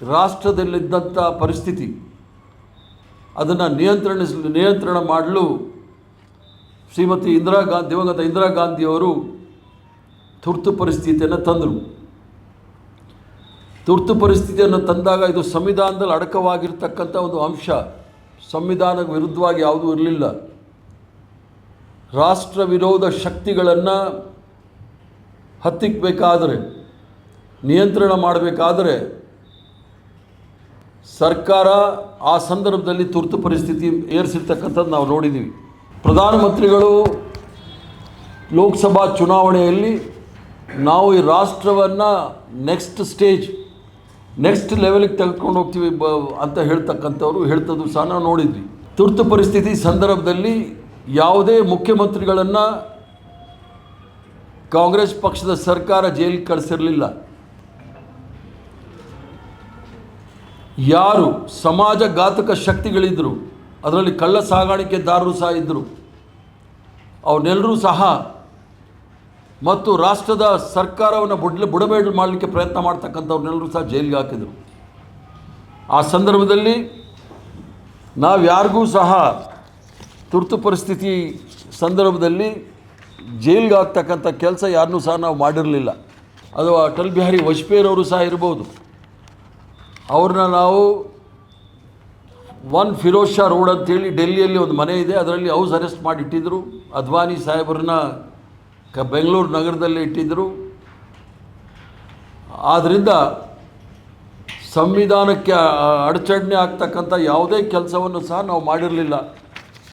ರಾಷ್ಟ್ರದಲ್ಲಿದ್ದಂಥ ಪರಿಸ್ಥಿತಿ, ಅದನ್ನು ನಿಯಂತ್ರಣಿಸ್ ನಿಯಂತ್ರಣ ಮಾಡಲು ಶ್ರೀಮತಿ ಇಂದಿರಾ ಗಾಂಧಿ, ದಿವಂಗತ ಇಂದಿರಾ ಗಾಂಧಿಯವರು ತುರ್ತು ಪರಿಸ್ಥಿತಿಯನ್ನು ತಂದರು. ತುರ್ತು ಪರಿಸ್ಥಿತಿಯನ್ನು ತಂದಾಗ ಇದು ಸಂವಿಧಾನದಲ್ಲಿ ಅಡಕವಾಗಿರ್ತಕ್ಕಂಥ ಒಂದು ಅಂಶ. ಸಂವಿಧಾನ ವಿರುದ್ಧವಾಗಿ ಯಾವುದೂ ಇರಲಿಲ್ಲ. ರಾಷ್ಟ್ರ ವಿರೋಧ ಶಕ್ತಿಗಳನ್ನು ಹತ್ತಿಕ್ಕಬೇಕಾದರೆ ನಿಯಂತ್ರಣ ಮಾಡಬೇಕಾದರೆ ಸರ್ಕಾರ ಆ ಸಂದರ್ಭದಲ್ಲಿ ತುರ್ತು ಪರಿಸ್ಥಿತಿ ಏರಿಸಿರ್ತಕ್ಕಂಥದ್ದು ನಾವು ನೋಡಿದ್ದೀವಿ. ಪ್ರಧಾನಮಂತ್ರಿಗಳು ಲೋಕಸಭಾ ಚುನಾವಣೆಯಲ್ಲಿ ನಾವು ಈ ರಾಷ್ಟ್ರವನ್ನು ನೆಕ್ಸ್ಟ್ ಸ್ಟೇಜ್ ನೆಕ್ಸ್ಟ್ ಲೆವೆಲಿಗೆ ತೆಗೆದುಕೊಂಡು ಹೋಗ್ತೀವಿ ಬ, ಅಂತ ಹೇಳ್ತಕ್ಕಂಥವ್ರು ಹೇಳ್ತದ್ದು ಸಹ ನಾವು ನೋಡಿದ್ವಿ. ತುರ್ತು ಪರಿಸ್ಥಿತಿ ಸಂದರ್ಭದಲ್ಲಿ ಯಾವುದೇ ಮುಖ್ಯಮಂತ್ರಿಗಳನ್ನು ಕಾಂಗ್ರೆಸ್ ಪಕ್ಷದ ಸರ್ಕಾರ ಜೈಲಿಗೆ ಕಳಿಸಿರಲಿಲ್ಲ. ಯಾರು ಸಮಾಜ ಘಾತಕ ಶಕ್ತಿಗಳಿದ್ದರು, ಅದರಲ್ಲಿ ಕಳ್ಳ ಸಾಗಾಣಿಕೆದಾರರು ಸಹ ಇದ್ದರು. ಅವನ್ನೆಲ್ಲರೂ ಸಹ ಮತ್ತು ರಾಷ್ಟ್ರದ ಸರ್ಕಾರವನ್ನು ಬುಡ್ಲ ಬುಡಬೇಡ ಮಾಡಲಿಕ್ಕೆ ಪ್ರಯತ್ನ ಮಾಡ್ತಕ್ಕಂಥವ್ರನ್ನೆಲ್ಲರೂ ಸಹ ಜೈಲಿಗೆ ಹಾಕಿದರು. ಆ ಸಂದರ್ಭದಲ್ಲಿ ನಾವು ಯಾರಿಗೂ ಸಹ ತುರ್ತು ಪರಿಸ್ಥಿತಿ ಸಂದರ್ಭದಲ್ಲಿ ಜೈಲಿಗೆ ಹಾಕ್ತಕ್ಕಂಥ ಕೆಲಸ ಯಾರನ್ನೂ ಸಹ ನಾವು ಮಾಡಿರಲಿಲ್ಲ. ಅದು ಅಟಲ್ ಬಿಹಾರಿ ವಾಜಪೇಯಿರವರು ಸಹ ಇರ್ಬೋದು. ಅವ್ರನ್ನ ನಾವು ಒನ್ ಫಿರೋಜ್ ಶಾ ರೋಡ್ ಅಂತೇಳಿ ಡೆಲ್ಲಿಯಲ್ಲಿ ಒಂದು ಮನೆ ಇದೆ. ಅದರಲ್ಲಿ ಹೌಸ್ ಅರೆಸ್ಟ್ ಮಾಡಿ ಇಟ್ಟಿದ್ದರು ಅದ್ವಾನಿ ಸಾಹೇಬ್ರನ್ನ ಕ ಬೆಂಗಳೂರು ನಗರದಲ್ಲಿ ಇಟ್ಟಿದ್ದರು ಆದ್ದರಿಂದ ಸಂವಿಧಾನಕ್ಕೆ ಅಡಚಣೆ ಆಗ್ತಕ್ಕಂಥ ಯಾವುದೇ ಕೆಲಸವನ್ನು ಸಹ ನಾವು ಮಾಡಿರಲಿಲ್ಲ.